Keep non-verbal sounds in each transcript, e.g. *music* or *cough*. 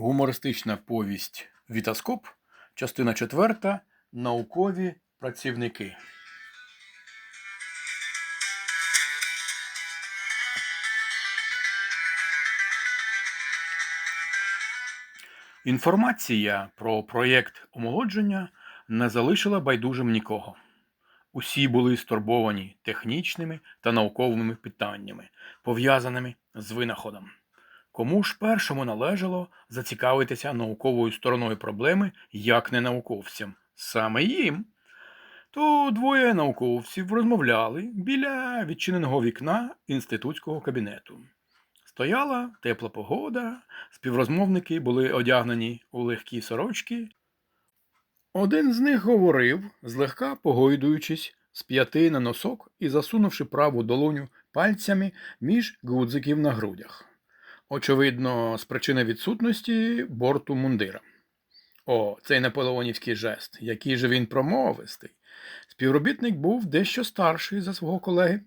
Гумористична повість Вітаскоп, частина 4. Наукові працівники. Інформація про проєкт омолодження не залишила байдужим нікого. Усі були стурбовані технічними та науковими питаннями, пов'язаними з винаходом. Кому ж першому належало зацікавитися науковою стороною проблеми, як не науковцям? Саме їм. То двоє науковців розмовляли біля відчиненого вікна інститутського кабінету. Стояла тепла погода, співрозмовники були одягнені у легкі сорочки. Один з них говорив, злегка погойдуючись з п'яти на носок і засунувши праву долоню пальцями між гудзиків на грудях. Очевидно, з причини відсутності борту мундира. О, цей наполеонівський жест, який же він промовистий. Співробітник був дещо старший за свого колеги.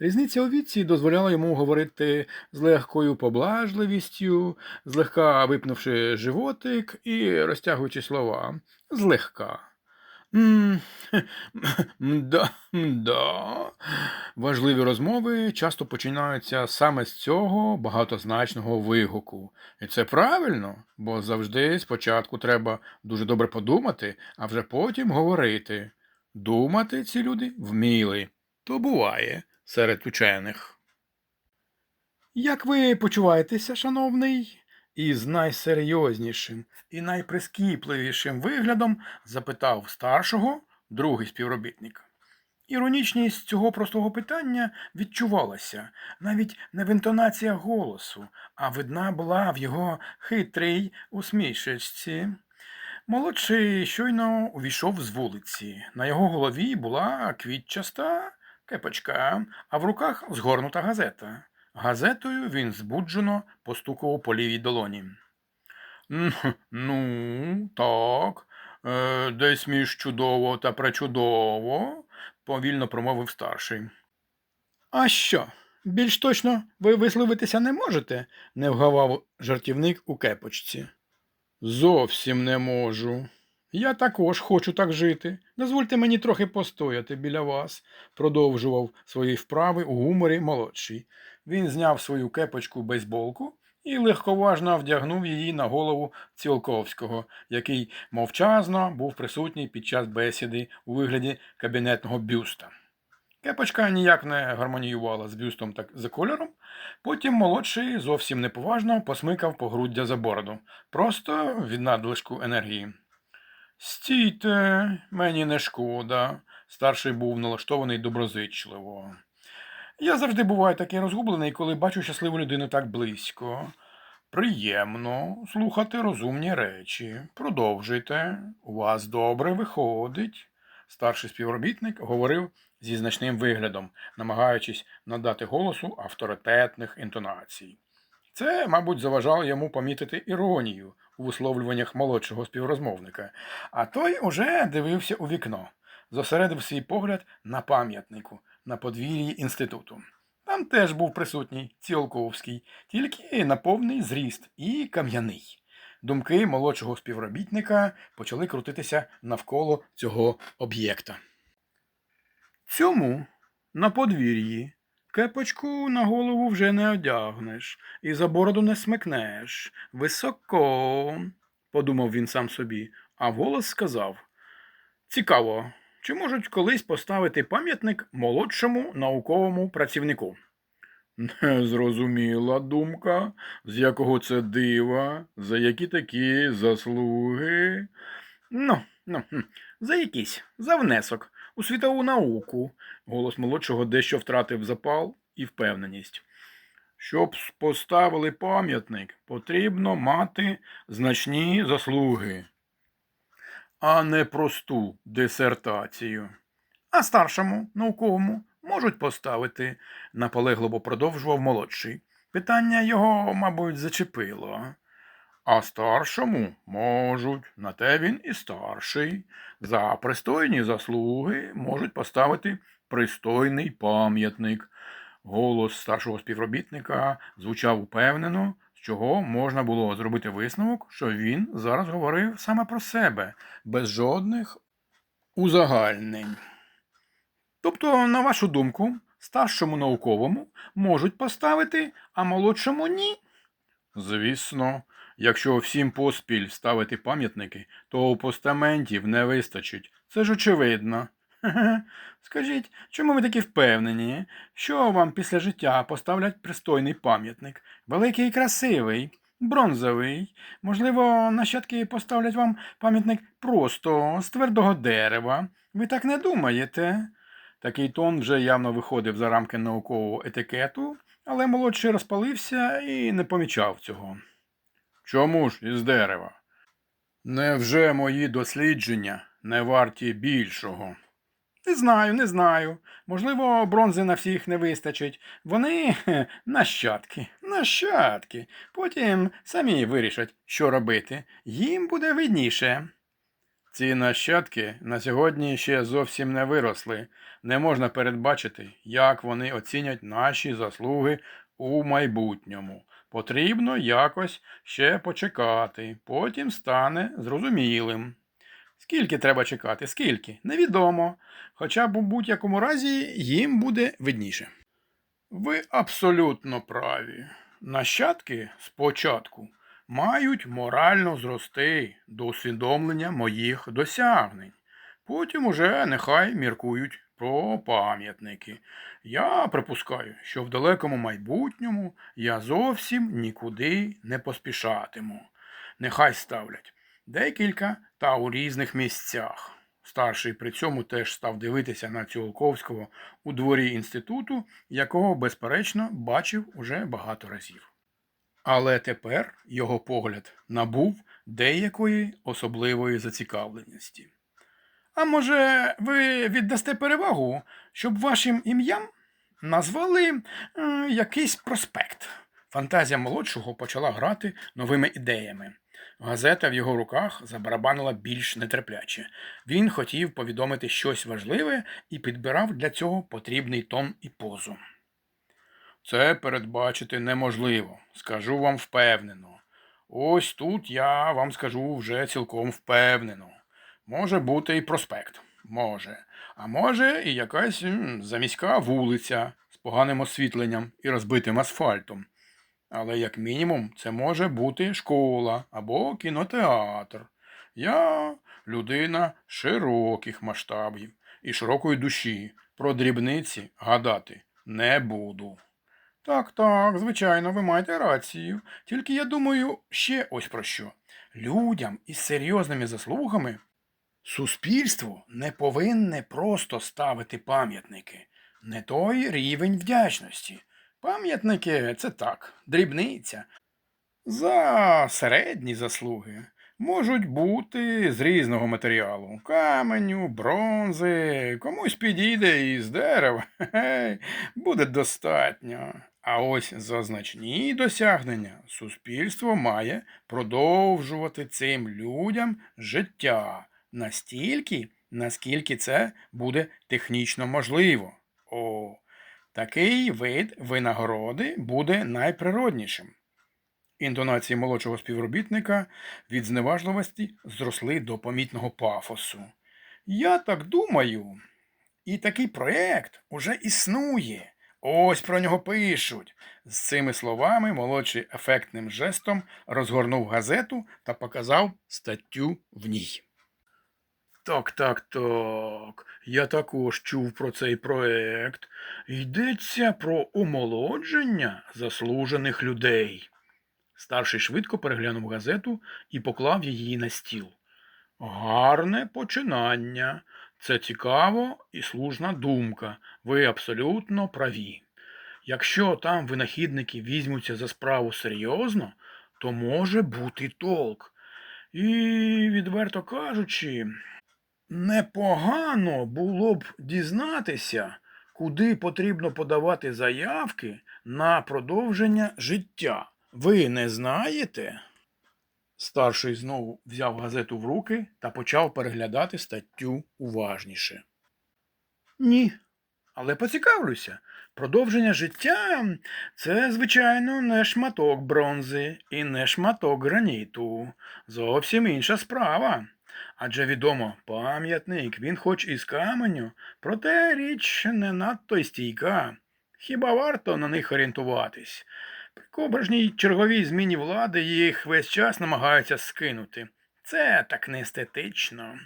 Різниця у віці дозволяла йому говорити з легкою поблажливістю, злегка випнувши животик і розтягуючи слова. Злегка. «М, *laughs* Мда, мда. Важливі розмови часто починаються саме з цього багатозначного вигуку. І це правильно, бо завжди спочатку треба дуже добре подумати, а вже потім говорити. Думати ці люди вміли. То буває серед учених. Як ви почуваєтеся, шановний? Із найсерйознішим і найприскіпливішим виглядом запитав старшого другий співробітник. Іронічність цього простого питання відчувалася навіть не в інтонаціях голосу, а видна була в його хитрій усмішечці. Молодший щойно увійшов з вулиці. На його голові була квітчаста кепочка, а в руках згорнута газета. Газетою він збуджено постукував по лівій долоні. Ну, так, е, десь між чудово та пречудово, повільно промовив старший. А що? Більш точно ви висловитися не можете? не вгавав жартівник у кепочці. Зовсім не можу. Я також хочу так жити. Дозвольте мені трохи постояти біля вас, продовжував свої вправи у гуморі молодший. Він зняв свою кепочку бейсболку і легковажно вдягнув її на голову Цілковського, який мовчазно був присутній під час бесіди у вигляді кабінетного бюста. Кепочка ніяк не гармоніювала з бюстом та за кольором. Потім молодший зовсім неповажно посмикав погруддя за бороду, просто від надлишку енергії. Стійте, мені не шкода. Старший був налаштований доброзичливо. Я завжди буваю такий розгублений, коли бачу щасливу людину так близько. Приємно слухати розумні речі. Продовжуйте. У вас добре виходить. Старший співробітник говорив зі значним виглядом, намагаючись надати голосу авторитетних інтонацій. Це, мабуть, заважало йому помітити іронію у висловлюваннях молодшого співрозмовника, а той уже дивився у вікно, зосередив свій погляд на пам'ятнику на подвір'ї інституту. Там теж був присутній Ціолковський, тільки на повний зріст і кам'яний. Думки молодшого співробітника почали крутитися навколо цього об'єкта. Цьому на подвір'ї кепочку на голову вже не одягнеш і за бороду не смикнеш. Високо, подумав він сам собі, а вголос сказав Цікаво, чи можуть колись поставити пам'ятник молодшому науковому працівнику? *laughs* Незрозуміла думка, з якого це дива, за які такі заслуги. Ну, ну, за якісь, за внесок, у світову науку. Голос молодшого дещо втратив запал і впевненість. Щоб поставили пам'ятник, потрібно мати значні заслуги, а не просту дисертацію. А старшому науковому можуть поставити, наполегливо продовжував молодший. Питання його, мабуть, зачепило. А старшому можуть, на те він і старший. За пристойні заслуги можуть поставити пристойний пам'ятник. Голос старшого співробітника звучав упевнено, чого можна було зробити висновок, що він зараз говорив саме про себе, без жодних узагальнень. Тобто, на вашу думку, старшому науковому можуть поставити, а молодшому ні? Звісно, якщо всім поспіль ставити пам'ятники, то постаментів не вистачить. Це ж очевидно. *laughs* Скажіть, чому ви такі впевнені, що вам після життя поставлять пристойний пам'ятник? Великий і красивий, бронзовий. Можливо, нащадки поставлять вам пам'ятник просто з твердого дерева. Ви так не думаєте? Такий тон вже явно виходив за рамки наукового етикету, але молодший розпалився і не помічав цього. Чому ж із дерева? Невже мої дослідження не варті більшого? Не знаю, не знаю. Можливо, бронзи на всіх не вистачить. Вони нащадки, нащадки. Потім самі вирішать, що робити. Їм буде видніше. Ці нащадки на сьогодні ще зовсім не виросли. Не можна передбачити, як вони оцінять наші заслуги у майбутньому. Потрібно якось ще почекати, потім стане зрозумілим. Скільки треба чекати? Скільки? Невідомо. Хоча б у будь-якому разі їм буде видніше. Ви абсолютно праві. Нащадки спочатку мають морально зрости до усвідомлення моїх досягнень. Потім уже нехай міркують про пам'ятники. Я припускаю, що в далекому майбутньому я зовсім нікуди не поспішатиму. Нехай ставлять декілька та у різних місцях. Старший при цьому теж став дивитися на Ціолковського у дворі інституту, якого, безперечно, бачив уже багато разів. Але тепер його погляд набув деякої особливої зацікавленості. А може, ви віддасте перевагу, щоб вашим ім'ям назвали е, якийсь проспект? Фантазія молодшого почала грати новими ідеями. Газета в його руках забарабанила більш нетерпляче. Він хотів повідомити щось важливе і підбирав для цього потрібний тон і позу. Це передбачити неможливо, скажу вам впевнено. Ось тут я вам скажу вже цілком впевнено. Може бути і проспект, може, а може і якась заміська вулиця з поганим освітленням і розбитим асфальтом. Але як мінімум це може бути школа або кінотеатр. Я людина широких масштабів і широкої душі. Про дрібниці гадати не буду. Так, так, звичайно, ви маєте рацію. Тільки я думаю ще ось про що. Людям із серйозними заслугами суспільство не повинне просто ставити пам'ятники, не той рівень вдячності. Пам'ятники це так, дрібниця. За середні заслуги можуть бути з різного матеріалу каменю, бронзи, комусь підійде із дерева. Хе-хе, *laughs* буде достатньо. А ось за значні досягнення суспільство має продовжувати цим людям життя настільки, наскільки це буде технічно можливо. О, такий вид винагороди буде найприроднішим. Інтонації молодшого співробітника від зневажливості зросли до помітного пафосу. Я так думаю, і такий проєкт уже існує. Ось про нього пишуть. З цими словами молодший ефектним жестом розгорнув газету та показав статтю в ній. Так, так, так. Я також чув про цей проект. Йдеться про омолодження заслужених людей. Старший швидко переглянув газету і поклав її на стіл. Гарне починання. Це цікаво і слушна думка. Ви абсолютно праві. Якщо там винахідники візьмуться за справу серйозно, то може бути толк. І, відверто кажучи, непогано було б дізнатися, куди потрібно подавати заявки на продовження життя. Ви не знаєте? Старший знову взяв газету в руки та почав переглядати статтю уважніше. Ні, Але поцікавлюся, продовження життя це, звичайно, не шматок бронзи і не шматок граніту. Зовсім інша справа. Адже відомо, пам'ятник, він хоч із каменю, проте річ не надто й стійка. Хіба варто на них орієнтуватись? При кожній черговій зміні влади їх весь час намагаються скинути. Це так не естетично.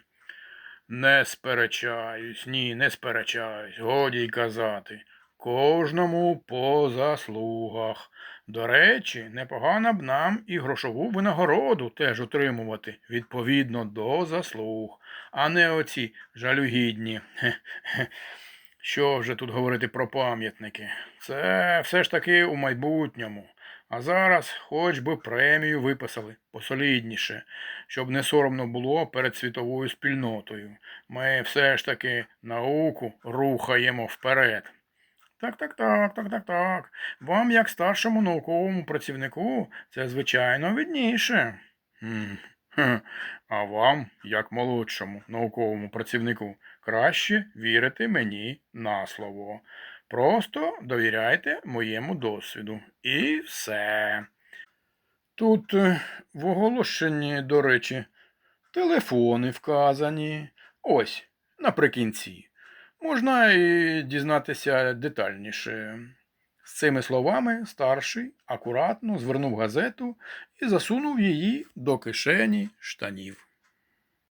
Не сперечаюсь, ні, не сперечаюсь, годі й казати. Кожному по заслугах. До речі, непогано б нам і грошову винагороду теж отримувати відповідно до заслуг, а не оці жалюгідні. Що вже тут говорити про пам'ятники? Це все ж таки у майбутньому. А зараз хоч би премію виписали посолідніше, щоб не соромно було перед світовою спільнотою. Ми все ж таки науку рухаємо вперед. Так, так, так, так, так, так. Вам, як старшому науковому працівнику, це звичайно видніше. А вам, як молодшому науковому працівнику, краще вірити мені на слово. Просто довіряйте моєму досвіду. І все. Тут е, в оголошенні, до речі, телефони вказані. Ось, наприкінці. Можна і дізнатися детальніше. З цими словами старший акуратно звернув газету і засунув її до кишені штанів.